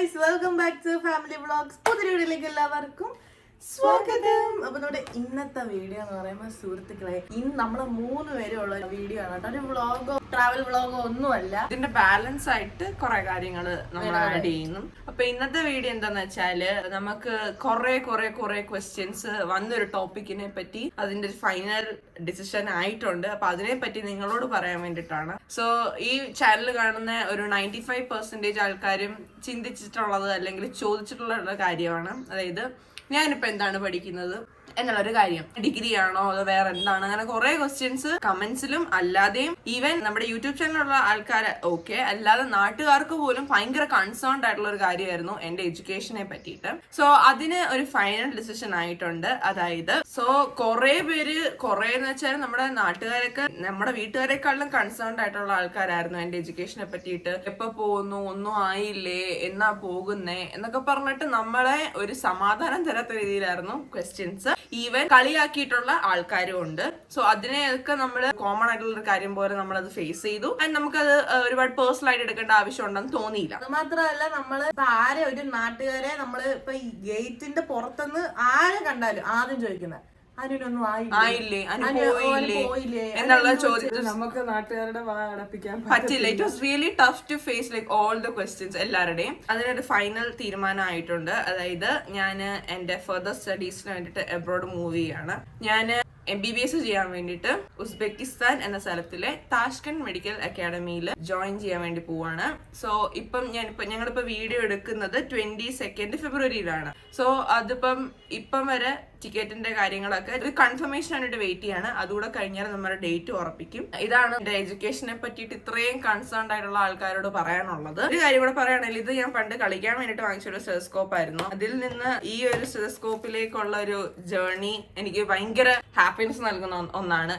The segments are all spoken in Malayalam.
Guys welcome back to family vlogs പുതിയ വീഡിയോയിലേക്ക് എല്ലാവർക്കും സ്വാഗതം. അപ്പൊ നമ്മുടെ ഇന്നത്തെ വീഡിയോ എന്ന് പറയുമ്പോൾ സുഹൃത്തുക്കളെ ഇന്ന് നമ്മൾ മൂന്ന് പേരുള്ള വീഡിയോ ആണ് കേട്ടോ. ഒരു വ്ളോഗോ ട്രാവൽ വ്ളോഗോ ഒന്നുമല്ല. ഇതിന്റെ ബാലൻസ് ആയിട്ട് കുറെ കാര്യങ്ങൾ നമ്മൾ ആഡ് ചെയ്യുന്നു. അപ്പൊ ഇന്നത്തെ വീഡിയോ എന്താന്ന് വെച്ചാൽ നമുക്ക് കുറെ കുറെ കുറെ ക്വസ്റ്റ്യൻസ് വന്നൊരു ടോപ്പിക്കിനെ പറ്റി അതിന്റെ ഒരു ഫൈനൽ ഡിസിഷൻ ആയിട്ടുണ്ട്. അപ്പൊ അതിനെ പറ്റി നിങ്ങളോട് പറയാൻ വേണ്ടിയിട്ടാണ്. സോ ഈ ചാനൽ കാണുന്ന ഒരു നയന്റി ഫൈവ് പെർസെന്റേജ് ആൾക്കാരും ചിന്തിച്ചിട്ടുള്ളത് അല്ലെങ്കിൽ ചോദിച്ചിട്ടുള്ള കാര്യമാണ്. അതായത് ഞാനിപ്പോ എന്താണ് പഠിക്കുന്നത്? എന്നുള്ളൊരു കാര്യം. ഡിഗ്രി ആണോ അതോ വേറെ എന്താണ്? അങ്ങനെ കുറെ ക്വസ്റ്റ്യൻസ് കമന്റ്സിലും അല്ലാതെയും ഈവൻ നമ്മുടെ യൂട്യൂബ് ചാനലിലുള്ള ആൾക്കാർ ഓക്കെ അല്ലാതെ നാട്ടുകാർക്ക് പോലും ഭയങ്കര കൺസേൺഡ് ആയിട്ടുള്ള ഒരു കാര്യമായിരുന്നു എന്റെ എഡ്യൂക്കേഷനെ പറ്റിയിട്ട്. സോ അതിന് ഒരു ഫൈനൽ ഡിസിഷൻ ആയിട്ടുണ്ട്. അതായത് സോ കുറെ പേര് കുറെ എന്ന് വെച്ചാൽ നമ്മുടെ നാട്ടുകാരൊക്കെ നമ്മുടെ വീട്ടുകാരെക്കാളും കൺസേൺഡ് ആയിട്ടുള്ള ആൾക്കാരായിരുന്നു എന്റെ എഡ്യൂക്കേഷനെ പറ്റിയിട്ട്. എപ്പോ പോകുന്നു ഒന്നും ആയില്ലേ എന്നാ പോകുന്നേ എന്നൊക്കെ പറഞ്ഞിട്ട് നമ്മളെ ഒരു സമാധാനം തരാത്ത രീതിയിലായിരുന്നു ക്വസ്റ്റ്യൻസ് ഈവൻ കളിയാക്കിയിട്ടുള്ള ആൾക്കാരും ഉണ്ട്. സോ അതിനെയൊക്കെ നമ്മൾ കോമൺ ആയിട്ടുള്ള ഒരു കാര്യം പോലെ നമ്മൾ അത് ഫേസ് ചെയ്തു. ആൻഡ് നമുക്കത് ഒരുപാട് പേഴ്സണൽ ആയിട്ട് എടുക്കേണ്ട ആവശ്യം ഉണ്ടെന്ന് തോന്നിയില്ല. അത് മാത്രമല്ല നമ്മൾ ആരെ ഒരു നാട്ടുകാരെ നമ്മൾ ഇപ്പൊ ഈ ഗേറ്റിന്റെ പുറത്തുനിന്ന് ആരെ കണ്ടാലും ആദ്യം ചോദിക്കുന്നത് അനുനൊന്നും ആയില്ലേ? പോയില്ലേ? എന്നുള്ള ചോദ്യം. നമുക്ക് നാട്ടുകാരുടെ അടപ്പിക്കാൻ പറ്റില്ല. It was really tough to face like all the questions എല്ലാവരുടെയും. അതിനൊരു ഫൈനൽ തീരുമാനമായിട്ടുണ്ട്. അതായത് ഞാൻ എന്റെ ഫെർദർ സ്റ്റഡീസിന് വേണ്ടിട്ട് എബ്രോഡ് മൂവ് ചെയ്യാണ്. ഞാൻ എം ബി ബി എസ് ചെയ്യാൻ വേണ്ടിയിട്ട് ഉസ്ബെക്കിസ്ഥാൻ എന്ന സ്ഥലത്തിലെ താഷ്കണ്ട് മെഡിക്കൽ അക്കാഡമിയിൽ ജോയിൻ ചെയ്യാൻ വേണ്ടി പോവാണ്. സോ ഇപ്പം ഞാനിപ്പോ ഞങ്ങളിപ്പോ വീഡിയോ എടുക്കുന്നത് ട്വന്റി സെക്കൻഡ് ഫെബ്രുവരിയിലാണ് സോ അതിപ്പം ഇപ്പം വരെ ടിക്കറ്റിന്റെ കാര്യങ്ങളൊക്കെ. ഒരു കൺഫർമേഷൻ ആയിട്ട് വെയിറ്റ് ചെയ്യാണ്. അതുകൂടെ കഴിഞ്ഞാൽ നമ്മുടെ ഡേറ്റ് ഉറപ്പിക്കും. ഇതാണ് എന്റെ എഡ്യൂക്കേഷനെ പറ്റിയിട്ട് ഇത്രയും കൺസേൺ ആയിട്ടുള്ള ആൾക്കാരോട് പറയാനുള്ളത്. ഒരു കാര്യം കൂടെ പറയുകയാണെങ്കിൽ ഇത് ഞാൻ പണ്ട് കളിക്കാൻ വേണ്ടിയിട്ട് വാങ്ങിച്ചൊരു സ്റ്റെസ്കോപ്പ് ആയിരുന്നു. അതിൽ നിന്ന് ഈ ഒരു സ്റ്റെസ്കോപ്പിലേക്കുള്ള ഒരു ജേർണി എനിക്ക് ഭയങ്കര ഹാപ്പിനെസ് നൽകുന്ന ഒന്നാണ്.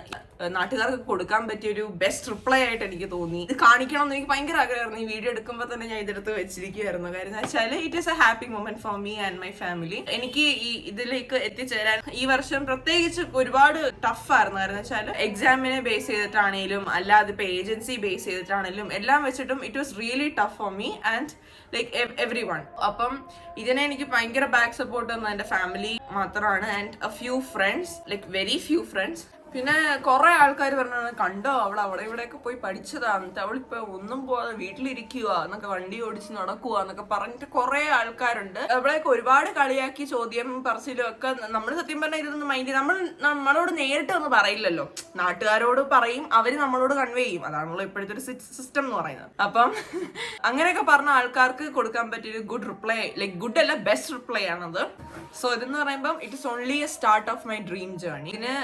നാട്ടുകാർക്ക് കൊടുക്കാൻ പറ്റിയ ഒരു ബെസ്റ്റ് റിപ്ലൈ ആയിട്ട് എനിക്ക് തോന്നി. ഇത് കാണിക്കണം എന്ന് എനിക്ക് ഭയങ്കര ആഗ്രഹമായിരുന്നു. ഈ വീഡിയോ എടുക്കുമ്പോൾ തന്നെ ഞാൻ ഇതെടുത്ത് വെച്ചിരിക്കുമായിരുന്നു കാര്യം വെച്ചാൽ it is a happy moment for me and my family എനിക്ക് ഈ ഇതിലേക്ക് എത്തിച്ചേരാൻ ഈ വർഷം പ്രത്യേകിച്ച് ഒരുപാട് ടഫ് ആയിരുന്നു. കാരണം വെച്ചാൽ എക്സാമിനെ ബേസ് ചെയ്തിട്ടാണേലും അല്ലാതെ ഇപ്പൊ ഏജൻസി ബേസ് ചെയ്തിട്ടാണേലും എല്ലാം വെച്ചിട്ടും it was really tough for me and like everyone അപ്പം ഇതിനെ എനിക്ക് ഭയങ്കര ബാക്ക് സപ്പോർട്ട് തന്ന എന്റെ ഫാമിലി മാത്രമാണ് and a few friends like very few friends പിന്നെ കുറെ ആൾക്കാർ പറഞ്ഞാണ് കണ്ടോ അവൾ അവിടെ ഇവിടെയൊക്കെ പോയി പഠിച്ചതാണ് അവളിപ്പോ ഒന്നും പോവാതെ വീട്ടിലിരിക്കുക എന്നൊക്കെ വണ്ടി ഓടിച്ച് നടക്കുക എന്നൊക്കെ പറഞ്ഞിട്ട് കുറെ ആൾക്കാരുണ്ട്. അവളെയൊക്കെ ഒരുപാട് കളിയാക്കി ചോദ്യം പറച്ചിലും ഒക്കെ നമ്മൾ സത്യം പറഞ്ഞാൽ ഇതൊന്നും മൈൻഡ് നമ്മൾ നമ്മളോട് നേരിട്ട് ഒന്നും പറയില്ലല്ലോ. നാട്ടുകാരോട് പറയും അവർ നമ്മളോട് കൺവേ ചെയ്യും. അതാണല്ലോ ഇപ്പോഴത്തെ ഒരു സിസ്റ്റം എന്ന് പറയുന്നത്. അപ്പം അങ്ങനെയൊക്കെ പറഞ്ഞ ആൾക്കാർക്ക് കൊടുക്കാൻ പറ്റിയ ഒരു ഗുഡ് റിപ്ലൈ ലൈക്ക് ഗുഡ് അല്ല ബെസ്റ്റ് റിപ്ലൈ ആണത്. സോ ഇതെന്ന് പറയുമ്പോൾ it is only a start of my dream journey ഇതിന്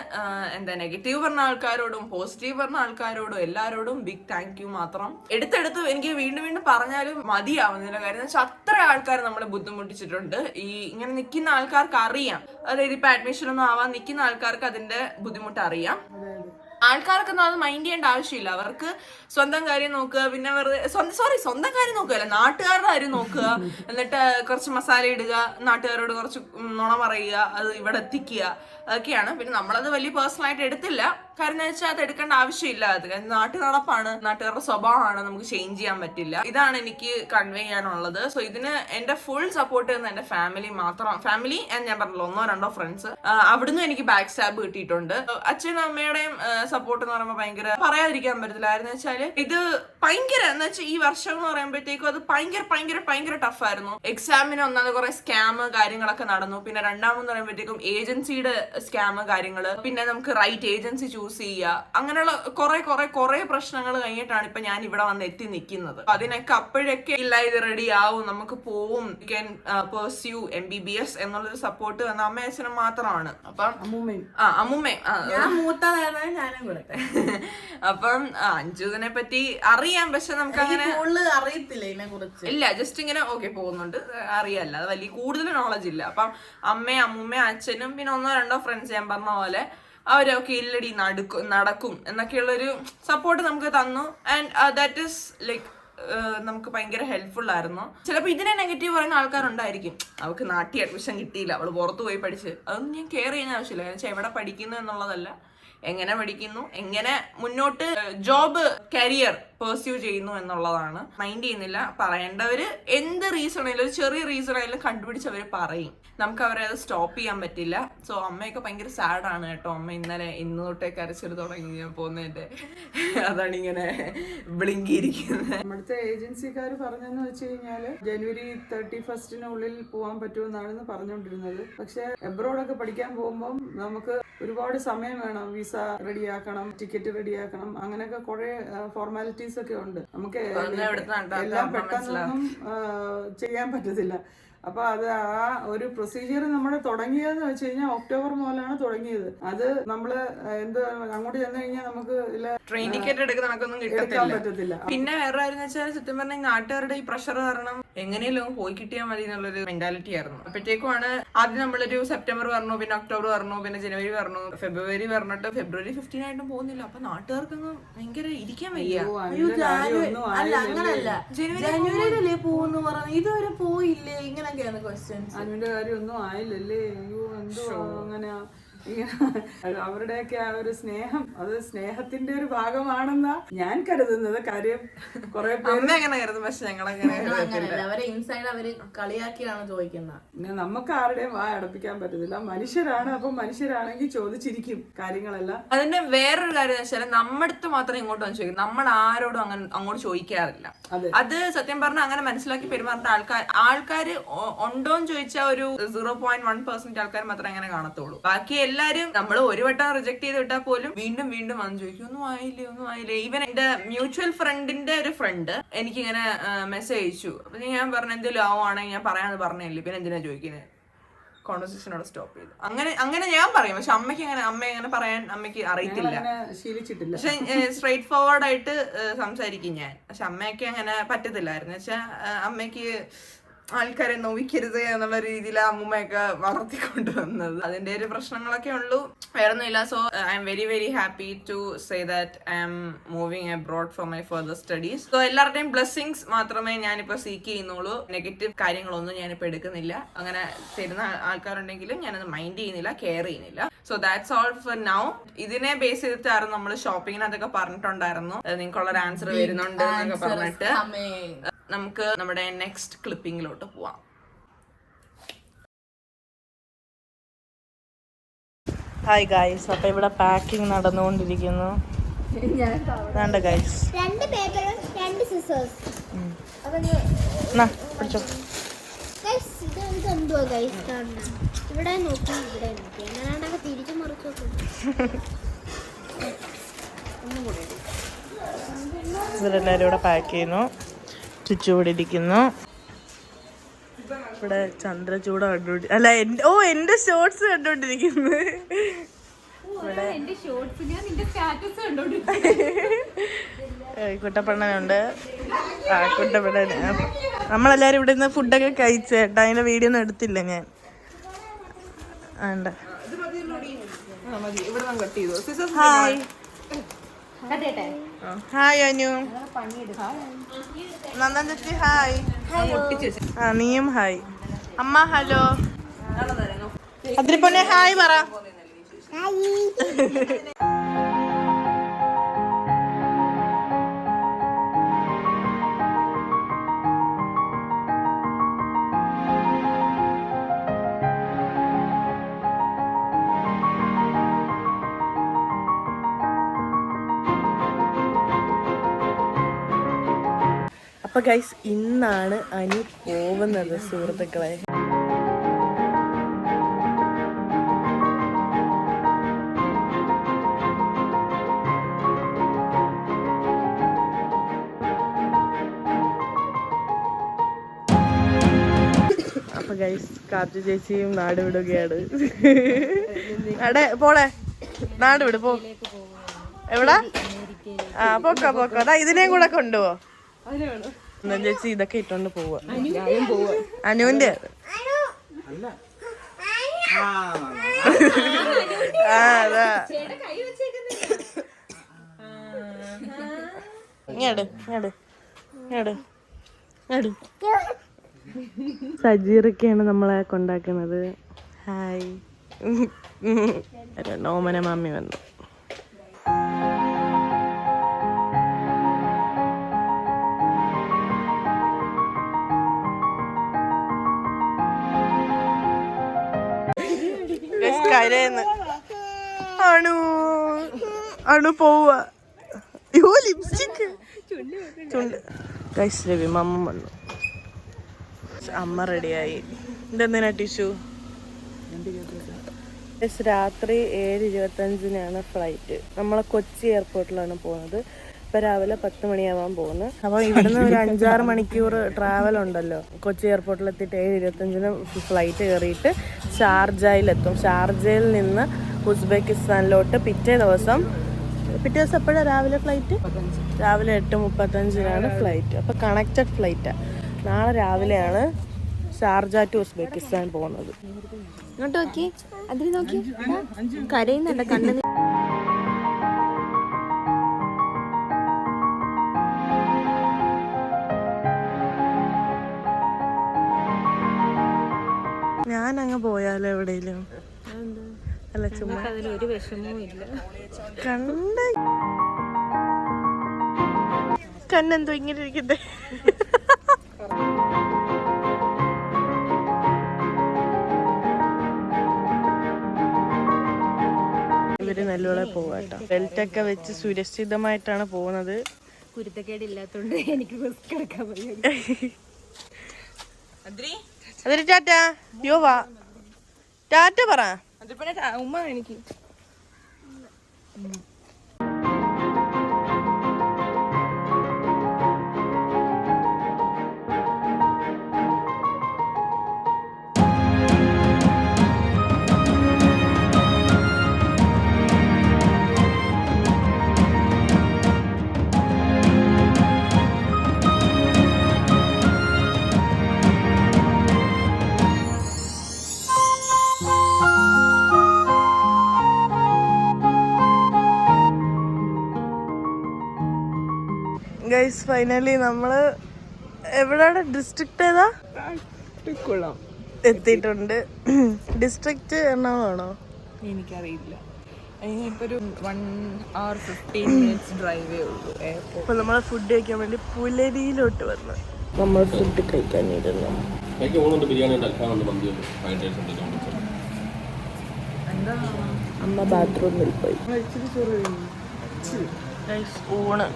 എന്താ നെഗറ്റീവ് പറഞ്ഞ ആൾക്കാരോടും പോസിറ്റീവ് പറഞ്ഞ ആൾക്കാരോടും എല്ലാരോടും ബിഗ് താങ്ക് യു മാത്രം. എടുത്തെടുത്ത് എനിക്ക് വീണ്ടും വീണ്ടും പറഞ്ഞാലും മതിയാവുന്നില്ല കാര്യം വെച്ചാൽ അത്ര ആൾക്കാർ നമ്മളെ ബുദ്ധിമുട്ടിച്ചിട്ടുണ്ട്. ഈ ഇങ്ങനെ നിൽക്കുന്ന ആൾക്കാർക്ക് അറിയാം. അതായത് ഇപ്പൊ അഡ്മിഷൻ ഒന്നും ആവാൻ നിൽക്കുന്ന ആൾക്കാർക്ക് അതിന്റെ ബുദ്ധിമുട്ട് അറിയാം. ആൾക്കാർക്കൊന്നും അത് മൈൻഡ് ചെയ്യേണ്ട ആവശ്യമില്ല. അവർക്ക് സ്വന്തം കാര്യം നോക്കുക പിന്നെ വെറുതെ സ്വന്തം സോറി സ്വന്തം കാര്യം നോക്കുകയല്ല നാട്ടുകാരുടെ കാര്യം നോക്കുക. എന്നിട്ട് കുറച്ച് മസാല ഇടുക നാട്ടുകാരോട് കുറച്ച് നുണ പറയുക അത് ഇവിടെ എത്തിക്കുക. അതൊക്കെയാണ്. പിന്നെ നമ്മളത് വലിയ പേഴ്സണൽ ആയിട്ട് എടുത്തില്ല. കാരണം വെച്ചാൽ അത് എടുക്കേണ്ട ആവശ്യമില്ല. അത് നാട്ടു നടപ്പാണ്. നാട്ടുകാരുടെ സ്വഭാവമാണ്. നമുക്ക് ചേഞ്ച് ചെയ്യാൻ പറ്റില്ല. ഇതാണ് എനിക്ക് കൺവേ ചെയ്യാനുള്ളത്. സോ ഇതിന് എന്റെ ഫുൾ സപ്പോർട്ട് ചെയ്യുന്ന എന്റെ ഫാമിലി മാത്രം. ഫാമിലി ഞാൻ പറഞ്ഞല്ലോ ഒന്നോ രണ്ടോ ഫ്രണ്ട്സ് അവിടുന്ന് എനിക്ക് ബാക്ക് സ്റ്റാബ് കിട്ടിയിട്ടുണ്ട് അച്ഛനും അമ്മയുടെയും സപ്പോർട്ട് എന്ന് പറയുമ്പോൾ ഭയങ്കര പറയാതിരിക്കാൻ പറ്റത്തില്ല. എന്ന് വെച്ചാൽ ഇത് ഭയങ്കര എന്ന് വെച്ചാൽ ഈ വർഷം എന്ന് പറയുമ്പോഴത്തേക്കും അത് ഭയങ്കര ഭയങ്കര ഭയങ്കര ടഫ് ആയിരുന്നു. എക്സാമിന് ഒന്നാമത് കുറെ സ്കാം കാര്യങ്ങളൊക്കെ നടന്നു. പിന്നെ രണ്ടാമെന്ന് പറയുമ്പോഴത്തേക്കും ഏജൻസിയുടെ സ്കാം കാര്യങ്ങൾ. പിന്നെ നമുക്ക് റൈറ്റ് ഏജൻസി ചൂസ് ചെയ്യുക അങ്ങനെയുള്ള കുറെ കുറെ കുറെ പ്രശ്നങ്ങൾ കഴിഞ്ഞിട്ടാണ് ഇപ്പൊ ഞാൻ ഇവിടെ വന്ന് എത്തി നിൽക്കുന്നത്. അതിനൊക്കെ അപ്പോഴൊക്കെ ഇല്ല ഇത് റെഡി ആവും നമുക്ക് പോവും. Can pursue M B B S എന്നുള്ളൊരു സപ്പോർട്ട് വന്ന അമ്മ അച്ഛനും മാത്രമാണ്. അപ്പം ആ അമ്മൂമ്മയും അപ്പം ആ, പറ്റി അറിയാം. പക്ഷെ നമുക്ക് അങ്ങനെ അറിയത്തില്ല ഇതിനെ കുറിച്ച്. ഇല്ല ജസ്റ്റ് ഇങ്ങനെ ഓക്കെ പോകുന്നുണ്ട്. അറിയാല്ല. അത് വലിയ കൂടുതൽ നോളജ് ഇല്ല. അപ്പം അമ്മയും അമ്മൂമ്മയും അച്ഛനും പിന്നെ ഒന്നോ രണ്ടോ ഫ്രണ്ട്സ് ഞാൻ പറഞ്ഞ പോലെ അവരൊക്കെ ഇല്ലടി നടക്കും നടക്കും. എന്നൊക്കെയുള്ളൊരു സപ്പോർട്ട് നമുക്ക് തന്നു. ആൻഡ് ദാറ്റ് ഇസ് ലൈക്ക് നമുക്ക് ഭയങ്കര ഹെൽപ്ഫുൾ ആയിരുന്നു. ചിലപ്പോൾ ഇതിനെ നെഗറ്റീവ് പറയുന്ന ആൾക്കാരുണ്ടായിരിക്കും. അവൾക്ക് നാട്ടി അഡ്മിഷൻ കിട്ടിയില്ല. അവൾ പുറത്ത് പോയി പഠിച്ച്. അതൊന്നും ഞാൻ കെയർ ചെയ്യുന്ന ആവശ്യമില്ല. കാരണം എവിടെ പഠിക്കുന്നു എന്നുള്ളതല്ല. എങ്ങനെ പഠിക്കുന്നു? എങ്ങനെ മുന്നോട്ട് ജോബ് കരിയർ പെർസ്യൂ ചെയ്യുന്നു എന്നുള്ളതാണ്. മൈൻഡ് ചെയ്യുന്നില്ല. പറയേണ്ടവർ എന്ത് റീസൺ ആയാലും ഒരു ചെറിയ റീസൺ ആയാലും കണ്ടുപിടിച്ച് അവർ പറയും. നമുക്ക് അവരെ അത് സ്റ്റോപ്പ് ചെയ്യാൻ പറ്റില്ല. സോ അമ്മയൊക്കെ ഭയങ്കര സാഡാണ് കേട്ടോ. അമ്മ ഇന്നലെ ഇന്ന് തൊട്ടേ കരച്ചിൽ തുടങ്ങി പോകുന്നതിന്റെ. അതാണ് ഇങ്ങനെ ബ്ലിങ്കിയിരിക്കുന്നത് നമ്മുടെ ഏജൻസിക്കാർ പറഞ്ഞെന്ന് വെച്ച് കഴിഞ്ഞാൽ ജനുവരി തേർട്ടി ഫസ്റ്റിനുള്ളിൽ പോകാൻ പറ്റുമെന്നാണ് പറഞ്ഞുകൊണ്ടിരുന്നത് പക്ഷെ എബ്രോഡൊക്കെ പഠിക്കാൻ പോകുമ്പോൾ നമുക്ക് ഒരുപാട് സമയം വേണം. വിസ റെഡിയാക്കണം ടിക്കറ്റ് റെഡിയാക്കണം. അങ്ങനെയൊക്കെ കുറെ ഫോർമാലിറ്റീസ് ഒക്കെ ഉണ്ട്. നമുക്ക് എല്ലാം പെട്ടെന്നൊന്നും ചെയ്യാൻ പറ്റത്തില്ല. അപ്പൊ അത് ആ ഒരു പ്രൊസീജിയർ നമ്മൾ തുടങ്ങിയതെന്ന് വെച്ച് കഴിഞ്ഞാൽ ഒക്ടോബർ മുതലാണ് തുടങ്ങിയത്. അത് നമ്മൾ എന്ത് അങ്ങോട്ട് ചെന്ന് കഴിഞ്ഞാൽ നമുക്ക് ട്രെയിനിങ് ട്രെയിൻ ടിക്കറ്റ് എടുക്കാൻ പറ്റത്തില്ല. പിന്നെ വേറെ കാര്യം വെച്ചാൽ സത്യം പറഞ്ഞാൽ നാട്ടുകാരുടെ ഈ പ്രഷർ കാരണം എങ്ങനെയല്ലോ പോയി കിട്ടിയാൽ മതി എന്നുള്ളൊരു മെന്റാലിറ്റി ആയിരുന്നു. അപ്പോഴത്തേക്കുമാണ് ആദ്യം നമ്മളൊരു സെപ്റ്റംബർ പറഞ്ഞു പിന്നെ ഒക്ടോബർ പറഞ്ഞു പിന്നെ ജനുവരി പറഞ്ഞു ഫെബ്രുവരി പറഞ്ഞിട്ട് ഫെബ്രുവരി ഫിഫ്റ്റീൻ ആയിട്ടും പോകുന്നില്ല. അപ്പൊ നാട്ടുകാർക്കൊന്നും ഭയങ്കര ഇരിക്കാൻ വയ്യ. അതിന്റെ അല്ല? അങ്ങനല്ല. ജനുവരിയിലല്ലേ പോകുന്നു പറഞ്ഞു. ഇതുവരെ പോയില്ലേ? ഇങ്ങനെയൊക്കെയാണ് ക്വസ്റ്റ്യൻസ് അനുവിന്റെ കാര്യമൊന്നും ആയില്ലല്ലേ. അയ്യോ എന്തോ അങ്ങനെ അവരുടെയൊക്കെ ആ ഒരു സ്നേഹം അത് സ്നേഹത്തിന്റെ ഒരു ഭാഗമാണെന്നാ ഞാൻ കരുതുന്നത്. കാര്യം കുറെ പേര് അമ്മ എങ്ങനെ കരുതും? പക്ഷെ അവരെ ഇൻസൈഡ് അവർ കളിയാക്കിയാണ് ചോദിക്കുന്നത് പിന്നെ നമുക്ക് ആരുടെയും വായ അടപ്പിക്കാൻ പറ്റത്തില്ല. മനുഷ്യരാണ് അപ്പൊ മനുഷ്യരാണെങ്കിൽ ചോദിച്ചിരിക്കും കാര്യങ്ങളെല്ലാം. അതിന്റെ വേറൊരു കാര്യം വെച്ചാൽ നമ്മടുത്ത് മാത്രം ഇങ്ങോട്ട് വന്ന് ചോദിക്കും. നമ്മൾ ആരോടും അങ്ങനെ അങ്ങോട്ട് ചോദിക്കാറില്ല. അത്. സത്യം പറഞ്ഞാൽ അങ്ങനെ മനസ്സിലാക്കി പെരുമാറുന്ന ആൾക്കാർ ആൾക്കാർ ഉണ്ടോന്ന് ചോദിച്ചാൽ ഒരു സീറോ പോയിന്റ് വൺ പെർസെന്റ് ആൾക്കാർ മാത്രമേ അങ്ങനെ കാണത്തുള്ളൂ. ബാക്കി എല്ലാരും നമ്മൾ ഒരു വട്ടം റിജക്ട് ചെയ്ത് വിട്ടാൽ പോലും വീണ്ടും വീണ്ടും വന്ന് ചോദിക്കും ഒന്നും ആയില്ലേ ഒന്നും ആയില്ലേ? ഈവൻ എന്റെ മ്യൂച്വൽ ഫ്രണ്ടിന്റെ ഒരു ഫ്രണ്ട് എനിക്ക് ഇങ്ങനെ മെസ്സേജ് അയച്ചു. അപ്പൊ ഞാൻ പറഞ്ഞ എന്തെങ്കിലും ആവുകയാണെങ്കിൽ ഞാൻ പറയാന്ന് പറഞ്ഞില്ലേ? പിന്നെ എന്തിനാ ചോദിക്കുന്നത് കോൺവെർസേഷനോട് സ്റ്റോപ്പ് ചെയ്തു. അങ്ങനെ അങ്ങനെ ഞാൻ പറയും. പക്ഷെ അമ്മയ്ക്ക് അങ്ങനെ അമ്മ അങ്ങനെ പറയാൻ അമ്മയ്ക്ക് അറിയത്തില്ല. ശീലിച്ചിട്ടില്ല. പക്ഷെ സ്ട്രേറ്റ് ഫോർവേഡ് ആയിട്ട് സംസാരിക്കും ഞാൻ. പക്ഷെ അമ്മയ്ക്ക് അങ്ങനെ പറ്റത്തില്ലായിരുന്നു. വെച്ചാൽ അമ്മയ്ക്ക് ആൾക്കാരെ നോവിക്കരുത് എന്നുള്ള രീതിയിൽ അമ്മൂമ്മയൊക്കെ വളർത്തിക്കൊണ്ട് വന്നത് അതിന്റെ ഒരു പ്രശ്നങ്ങളൊക്കെ ഉള്ളൂ. വേറെ ഒന്നുമില്ല so I am very very happy to say that I am moving abroad for my further studies so എല്ലാവരുടെയും ബ്ലെസ്സിങ്സ് മാത്രമേ ഞാനിപ്പോൾ സീക്ക് ചെയ്യുന്നുള്ളൂ. നെഗറ്റീവ് കാര്യങ്ങളൊന്നും ഞാനിപ്പോൾ എടുക്കുന്നില്ല. അങ്ങനെ തരുന്ന ആൾക്കാരുണ്ടെങ്കിലും ഞാനത് മൈൻഡ് ചെയ്യുന്നില്ല കെയർ ചെയ്യുന്നില്ല. So that's all for now ഇതിനെ ബേസ് ചെയ്തിട്ടായിരുന്നു നമ്മൾ ഷോപ്പിങ്ങിനകത്തൊക്കെ പറഞ്ഞിട്ടുണ്ടായിരുന്നു. നിങ്ങൾക്കുള്ളൊരു ആൻസർ വരുന്നുണ്ട് എന്നൊക്കെ പറഞ്ഞിട്ട്. നമുക്ക് നമ്മുടെ നെക്സ്റ്റ് ക്ലിപ്പിങ്ങിലോട്ട് പോവാം. ഹായ് ഗായ്സ് അപ്പൊ ഇവിടെ പാക്കിംഗ് നടന്നുകൊണ്ടിരിക്കുന്നു. വേണ്ട ഗൈസ് രണ്ട് പേപ്പറും രണ്ട് സിസേഴ്സ് പിടിച്ചോ. ഗൈസ് ഇവിടെ നോക്കി ഇവിടെ നോക്കി. എങ്ങനെയാണ്ടൊക്കെ തിരിച്ചു മറിച്ചു നോക്കും ഇവരെല്ലാവരും ഇവിടെ പാക്ക് ചെയ്യുന്നു. ചുച്ചു ഇവിടെ ചന്ദ്രചൂട് ഇവിടെ ചന്ദ്രചൂട കണ്ടുപിടി അല്ല എന്റെ ഓ എന്റെ ഷോർട്സ് കണ്ടോണ്ടിരിക്കുന്നു കുട്ടപ്പണ്ണനുണ്ട്. ആ കുട്ടപ്പണ്ണൻ. നമ്മളെല്ലാരും ഇവിടെ നിന്ന് ഫുഡൊക്കെ കഴിച്ച കേട്ടോ. അതിന്റെ വീഡിയോ ഒന്നും എടുത്തില്ല ഞാൻ. ആണ്ട. ഹായ് ഹായ് അനു ചേച്ചി ഹായ് ആ നീയും ഹായ് അമ്മ ഹലോ പൊന്നെ ഹായ് പറ. ഗൈസ് ഇന്നാണ് അനി പോകുന്നത് സുഹൃത്തുക്കളെ. അപ്പൊ ഗൈസ് കാത്തു ചേച്ചിയും നാട് വിടുകയാണ്. അടെ പോളെ. നാട് വിട് പോ. എവിടാ? ആ പോക്കോ പോക്കോ. അതാ ഇതിനെയും കൂടെ കൊണ്ടുപോ. ചേച്ചി ഇതൊക്കെ ഇട്ടോണ്ട് പോവാ. അനുവിന്റെ. ആ അതാ. ഇങ്ങട് ഇങ്ങട് ഇങ്ങട് ഇങ്ങട് സജീറൊക്കെയാണ് നമ്മളെ കൊണ്ടാക്കുന്നത്. ഹായ്. ഓമന മാമി വന്നു. കരയുന്നു അണു. അണു പോവുക. യോ ലിപ്സ്റ്റിക് ചുണ്ട്. ഗൈസ് രവി മമ്മ വന്നു. അമ്മ റെഡിയായി ഇതെന്തിനാ ടിഷ്യൂ രാത്രി ഏഴ് ഇരുപത്തഞ്ചിനാണ് ഫ്ലൈറ്റ് നമ്മളെ കൊച്ചി എയർപോർട്ടിലാണ് പോകുന്നത് ഇപ്പൊ രാവിലെ പത്ത് മണിയാവാൻ പോകുന്നു അപ്പൊ ഇവിടുന്ന് ഒരു അഞ്ചാറ് മണിക്കൂർ ട്രാവൽ ഉണ്ടല്ലോ. കൊച്ചി എയർപോർട്ടിൽ എത്തിയിട്ട് ഏഴ് ഇരുപത്തഞ്ചിന് ഫ്ലൈറ്റ് കയറിയിട്ട് ഷാർജയിലെത്തും. ഷാർജയിൽ നിന്ന് ഉസ്ബെക്കിസ്ഥാനിലോട്ട് പിറ്റേ ദിവസം പിറ്റേ ദിവസം എപ്പോഴാണ് രാവിലെ ഫ്ലൈറ്റ് രാവിലെ എട്ട് മുപ്പത്തഞ്ചിനാണ് ഫ്ലൈറ്റ് അപ്പൊ കണക്റ്റഡ് ഫ്ലൈറ്റാണ് നാളെ രാവിലെയാണ് ഷാർജ ടു ഉസ്ബെക്കിസ്ഥാൻ പോകുന്നത്. ഇങ്ങോട്ട് നോക്കി. അതിൽ നോക്കി. കരയുന്നുണ്ട് കണ്ണു പോയാലോ എവിടെയെങ്കിലും അല്ല ചുമ്മാ. ഒരു വിഷമവും ഇല്ല. കണ്ട കണ്ണെന്തോ ഇങ്ങനെ ഇരിക്കട്ടെ ഇവർ നല്ലോളെ പോവാട്ടോ. ബെൽറ്റ് ഒക്കെ വെച്ച് സുരക്ഷിതമായിട്ടാണ് പോകുന്നത്. കുരുത്തക്കേടില്ലാത്തോണ്ട് എനിക്ക് റിസ്ക് എടുക്കാൻ പറ്റും ടാറ്റാ ടാറ്റ യോ വാ. ടാറ്റ പറ. ഉമ്മ എനിക്ക് ഫൈനലി നമ്മൾ എവിടെയാണ് ഡിസ്ട്രിക്ട് ഏതാ? കൊള്ളാം എത്തിയിട്ടുണ്ട്. ഡിസ്ട്രിക്ട് എറണാകുളമാണോ? എനിക്കറിയില്ല. അപ്പൊ നമ്മൾ ഫുഡ് കഴിക്കാൻ വേണ്ടി പുലരിയിലോട്ട് വന്നു. നമ്മൾ ഫുഡ് കഴിക്കാനിരുന്നു എനിക്ക് ഊണുണ്ട് ബിരിയാണി ഉണ്ട് അൽഫാമുണ്ട് മന്തിയുണ്ട് ഫ്രൈഡ് റൈസ് ഉണ്ട് ചോദിച്ചത് അമ്മ ബാത്റൂമിൽ പോയി. ഊണ്.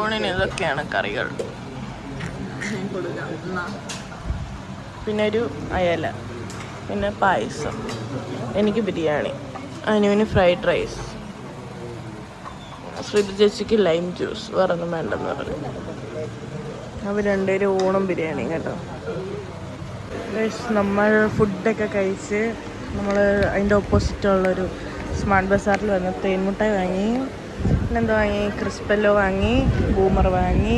ഊണിന് ഇതൊക്കെയാണ് കറികൾ. പിന്നെ ഒരു അയല പിന്നെ പായസം എനിക്ക് ബിരിയാണി അനുവിന് ഫ്രൈഡ് റൈസ്. ശ്രീതി ചേച്ചിക്ക് ലൈം ജ്യൂസ് വേറെ ഒന്നും വേണ്ടെന്ന് പറഞ്ഞു. അവർ രണ്ടുപേരും ഊണും ബിരിയാണി കേട്ടോ. നമ്മൾ ഫുഡൊക്കെ കഴിച്ച് നമ്മൾ അതിന്റെ ഓപ്പോസിറ്റുള്ളൊരു സ്മാർട്ട് ബസാറിൽ വന്ന് തേൻമുട്ടായി വാങ്ങി. പിന്നെന്താ വാങ്ങി? ക്രിസ്പെല്ലോ വാങ്ങി ബൂമർ വാങ്ങി.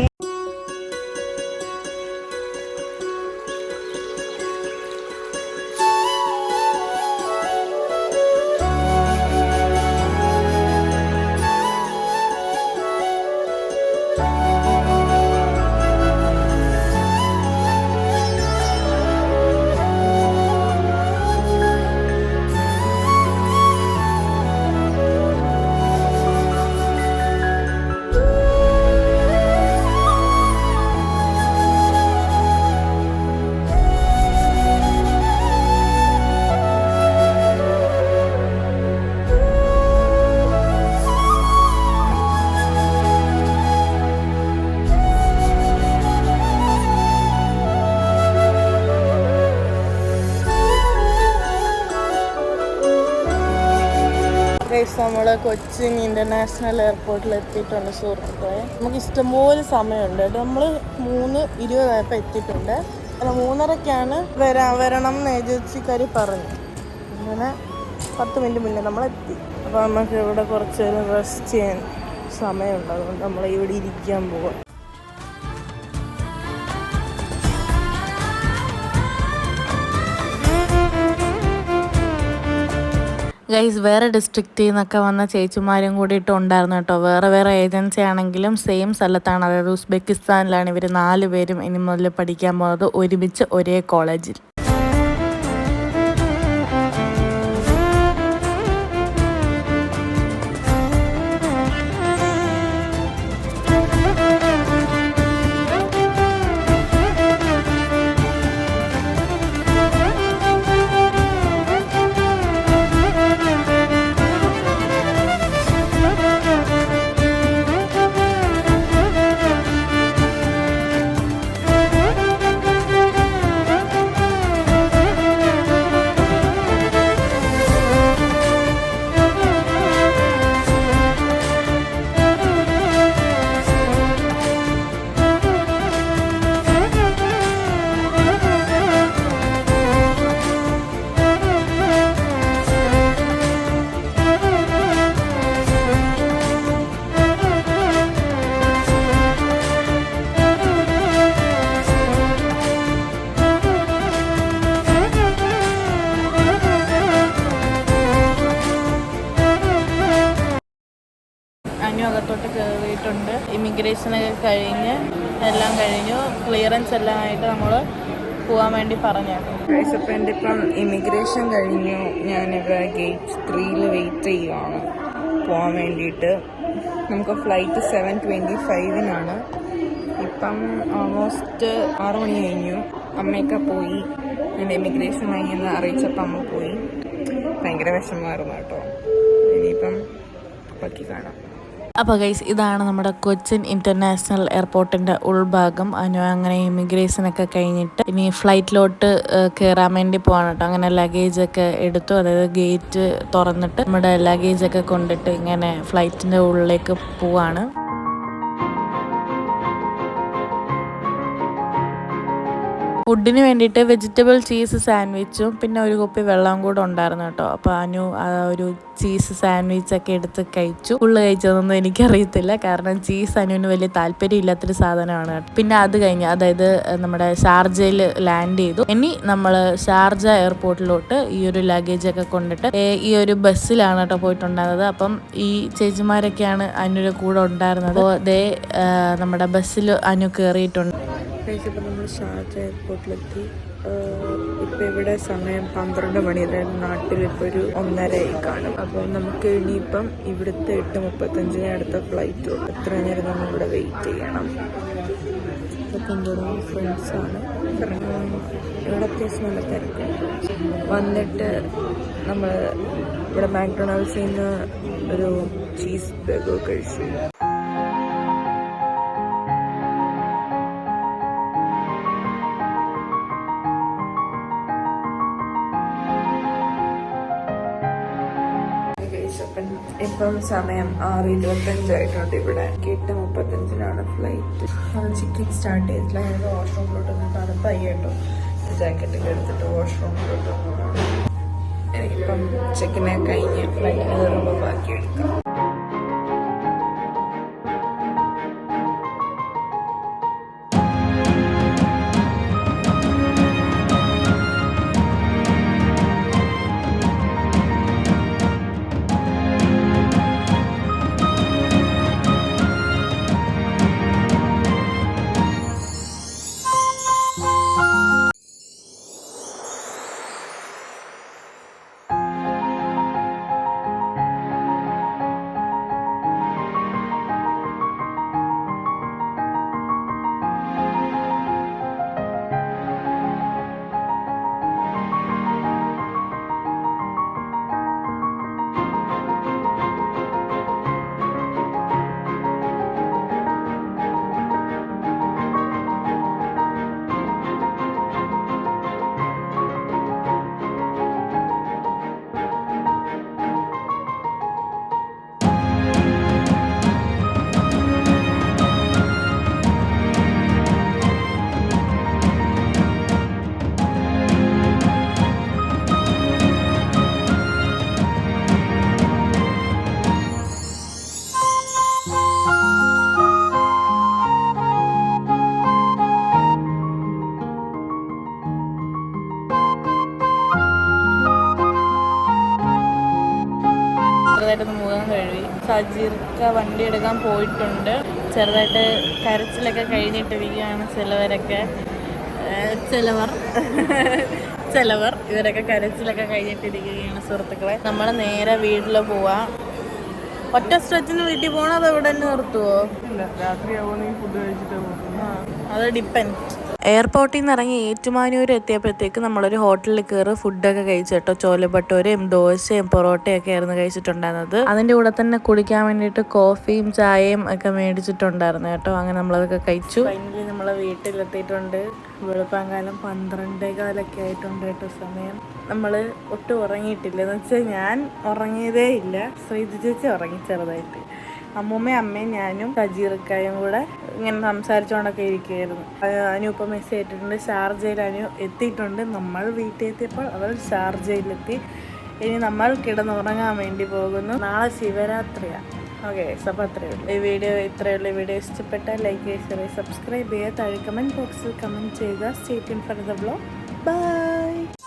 നമ്മൾ കൊച്ചിൻ ഇന്റർനാഷണൽ എയർപോർട്ടിൽ എത്തിയിട്ടുണ്ട് സുഹൃത്തുക്കളെ. നമുക്ക് ഇഷ്ടംപോലെ സമയമുണ്ട്. നമ്മൾ മൂന്ന് ഇരുപതായപ്പോൾ എത്തിയിട്ടുണ്ട്. അല്ല മൂന്നരക്കാണ് വരാ വരണം എന്ന് ഏജൻസിക്കാർ പറഞ്ഞു. അങ്ങനെ പത്ത് മിനിറ്റ് മുന്നേ നമ്മൾ എത്തി അപ്പോൾ നമുക്ക് ഇവിടെ കുറച്ച് റെസ്റ്റ് ചെയ്യാൻ സമയമുണ്ട്. അതുകൊണ്ട് നമ്മൾ ഇവിടെ ഇരിക്കാൻ പോവാം. ഗൈസ് വേറെ ഡിസ്ട്രിക്റ്റിൽ നിന്നൊക്കെ വന്ന ചേച്ചിമാരും കൂടിയിട്ട് ഉണ്ടായിരുന്നു കേട്ടോ. വേറെ വേറെ ഏജൻസി ആണെങ്കിലും സെയിം സ്ഥലത്താണ്. അതായത് ഉസ്ബെക്കിസ്ഥാനിലാണ് ഇവർ നാല് പേരും ഇനി മുതൽ പഠിക്കാൻ പോകുന്നത് ഒരുമിച്ച് ഒരേ കോളേജിൽ ഇമിഗ്രേഷനൊക്കെ കഴിഞ്ഞ് എല്ലാം കഴിഞ്ഞു. ക്ലിയറൻസ് എല്ലാം ആയിട്ട് നമ്മൾ പോകാൻ വേണ്ടി പറഞ്ഞു. അപ്പം ഇപ്പം ഇമിഗ്രേഷൻ കഴിഞ്ഞു. ഞാനിവിടെ ഗേറ്റ് ത്രീയിൽ വെയിറ്റ് ചെയ്യുവാണ്. പോകാൻ വേണ്ടിയിട്ട്. നമുക്ക് ഫ്ലൈറ്റ് സെവൻ ട്വന്റി ഫൈവിനാണ് ഇപ്പം ഓൾമോസ്റ്റ് ആറു മണി കഴിഞ്ഞു. അമ്മയൊക്കെ പോയി. എന്റെ ഇമിഗ്രേഷൻ കഴിഞ്ഞെന്ന് അറിയിച്ചപ്പോൾ അമ്മ പോയി. ഭയങ്കര വിഷമമായിരുന്നു കേട്ടോ. ഇനിയിപ്പം ബാക്കി കാണാം. അപ്പോൾ ഗൈസ് ഇതാണ് നമ്മുടെ കൊച്ചിൻ ഇന്റർനാഷണൽ എയർപോർട്ടിന്റെ ഉൾഭാഗം. അനു അങ്ങനെ ഇമിഗ്രേഷനൊക്കെ കഴിഞ്ഞിട്ട് ഇനി ഫ്ലൈറ്റിലോട്ട് കയറാൻ വേണ്ടി പോവാണ് കേട്ടോ. അങ്ങനെ ലഗേജൊക്കെ എടുത്തു. അതായത് ഗേറ്റ് തുറന്നിട്ട് നമ്മുടെ ലഗേജൊക്കെ കൊണ്ടിട്ട് ഇങ്ങനെ ഫ്ലൈറ്റിന്റെ ഉള്ളിലേക്ക് പോവാണ്. ഫുഡിന് വേണ്ടിയിട്ട് വെജിറ്റബിൾ ചീസ് സാൻഡ്വിച്ചും പിന്നെ ഒരു കുപ്പി വെള്ളം കൂടെ ഉണ്ടായിരുന്നു കേട്ടോ. അപ്പോൾ അനു ഒരു ചീസ് സാൻഡ്വിച്ചൊക്കെ എടുത്ത് കഴിച്ചു. ഫുള്ള് കഴിച്ചതൊന്നും എനിക്കറിയത്തില്ല. കാരണം ചീസ് അനുവിന് വലിയ താല്പര്യം ഇല്ലാത്തൊരു സാധനമാണ്. പിന്നെ അത് കഴിഞ്ഞ് അതായത് നമ്മുടെ ഷാർജയിൽ ലാൻഡ് ചെയ്തു. ഇനി നമ്മൾ ഷാർജ എയർപോർട്ടിലോട്ട് ഈ ഒരു ലഗേജ് ഒക്കെ കൊണ്ടിട്ട് ഈ ഒരു ബസ്സിലാണ് കേട്ടോ പോയിട്ടുണ്ടായിരുന്നത്. അപ്പം ഈ ചേച്ചിമാരൊക്കെയാണ് അനുവിന്റെ കൂടെ ഉണ്ടായിരുന്നത്. അപ്പോൾ ദേ നമ്മുടെ ബസ്സിൽ അനു കയറിയിട്ടുണ്ട് ഇപ്പം നമ്മൾ ഷാർജ എയർപോർട്ടിലെത്തി. ഇപ്പം ഇവിടെ സമയം പന്ത്രണ്ട് മണി. അതായത് നാട്ടിൽ ഇപ്പോൾ ഒരു ഒന്നരയായി കാണും. അപ്പോൾ നമുക്ക് ഇനിയിപ്പം ഇവിടുത്തെ എട്ട് മുപ്പത്തഞ്ചിന് അടുത്ത ഫ്ലൈറ്റ് ഉണ്ട് എത്ര നേരം നമ്മൾ ഇവിടെ വെയിറ്റ് ചെയ്യണം. ഇതൊക്കെ എന്തോരം ഫ്രണ്ട്സാണ് ഇവിടെ അത്യാവശ്യം നല്ല തിരക്കുണ്ട് വന്നിട്ട് നമ്മൾ ഇവിടെ മാക്ഡൊണാൾഡ്സിൽ നിന്ന് ഒരു ചീസ് ബർഗർ കഴിച്ചു. ഇപ്പം സമയം ആറ് ഇരുപത്തഞ്ചായിട്ടുണ്ട് ഇവിടെ. എട്ട് മുപ്പത്തഞ്ചിനാണ് ഫ്ലൈറ്റ് അത് ചിക്കൻ സ്റ്റാർട്ട് ചെയ്തിട്ടില്ല. ഞങ്ങൾ വാഷ്റൂമിലോട്ട് ഒന്ന് തണുപ്പായി കേട്ടോ. ജാക്കറ്റൊക്കെ എടുത്തിട്ട് വാഷ്റൂമിലോട്ട് പോകണം എനിക്കിപ്പം ചെക്കിനെ കഴിഞ്ഞ് ഫ്ലൈറ്റ് കയറുമ്പോൾ ബാക്കി എടുക്കാം. കഴുകി സജീർക്ക വണ്ടി എടുക്കാൻ പോയിട്ടുണ്ട്. ചെറുതായിട്ട് കരച്ചിലൊക്കെ കഴിഞ്ഞിട്ടിരിക്കുകയാണ് ചിലവരൊക്കെ. ചിലവർ. ചിലവർ ഇവരൊക്കെ കരച്ചിലൊക്കെ കഴിഞ്ഞിട്ടിരിക്കുകയാണ് സുഹൃത്തുക്കളെ. നമ്മൾ നേരെ വീട്ടിൽ പോവാ. ഒറ്റ സ്ട്രെച്ചിന് വീട്ടിൽ പോകണോ അത് ഇവിടെ തന്നെ നിർത്തുവോ? രാത്രിയാവുകയാണെങ്കിൽ ഫുഡ് കഴിച്ചിട്ട് അത് ഡിപ്പെൻഡ് എയർപോർട്ടിൽ നിന്ന് ഇറങ്ങി ഏറ്റുമാനൂർ എത്തിയപ്പോഴത്തേക്ക് നമ്മളൊരു ഹോട്ടലിൽ കയറി ഫുഡൊക്കെ കഴിച്ചിട്ടോ ചോല ചോലഭട്ടൂരയും ദോശയും പൊറോട്ടയൊക്കെ ആയിരുന്നു കഴിച്ചിട്ടുണ്ടായിരുന്നത്. അതിന്റെ കൂടെ തന്നെ കുടിക്കാൻ വേണ്ടിയിട്ട് കോഫിയും ചായയും ഒക്കെ മേടിച്ചിട്ടുണ്ടായിരുന്നു കേട്ടോ. അങ്ങനെ നമ്മളതൊക്കെ കഴിച്ചു. ഫൈനലി നമ്മളെ വീട്ടിലെത്തിയിട്ടുണ്ട്. വെളുപ്പാങ്കാലം പന്ത്രണ്ടേ കാലൊക്കെ ആയിട്ടുണ്ട് കേട്ടോ സമയം. നമ്മൾ ഒട്ടും ഉറങ്ങിയിട്ടില്ല. എന്ന് വെച്ചാൽ ഞാൻ ഉറങ്ങിയതേ ഇല്ല. ശ്രീജി ചേച്ചി ഉറങ്ങി ചെറുതായിട്ട്. അമ്മൂമ്മയും അമ്മയും ഞാനും സജീറക്കായും കൂടെ ഇങ്ങനെ സംസാരിച്ചുകൊണ്ടൊക്കെ ഇരിക്കുകയായിരുന്നു. അനു മെസ്സേജ് ഇട്ടിട്ടുണ്ട്. ഷാർജയിൽ അനു എത്തിയിട്ടുണ്ട്. നമ്മൾ വീട്ടിൽ എത്തിയപ്പോൾ അവൾ ഷാർജയിലെത്തി. ഇനി നമ്മൾ കിടന്നുറങ്ങാൻ വേണ്ടി പോകുന്നു. നാളെ ശിവരാത്രിയാണ് ഓക്കെ അപ്പോൾ അത്രയേ ഉള്ളൂ. ഈ വീഡിയോ ഇത്രയേ ഉള്ളൂ. വീഡിയോ ഇഷ്ടപ്പെട്ട ലൈക്ക് ചെയ്യുക സബ്സ്ക്രൈബ് ചെയ്യുക താഴെ കമന്റ് ബോക്സിൽ കമന്റ് ചെയ്യുക. State in for the blog by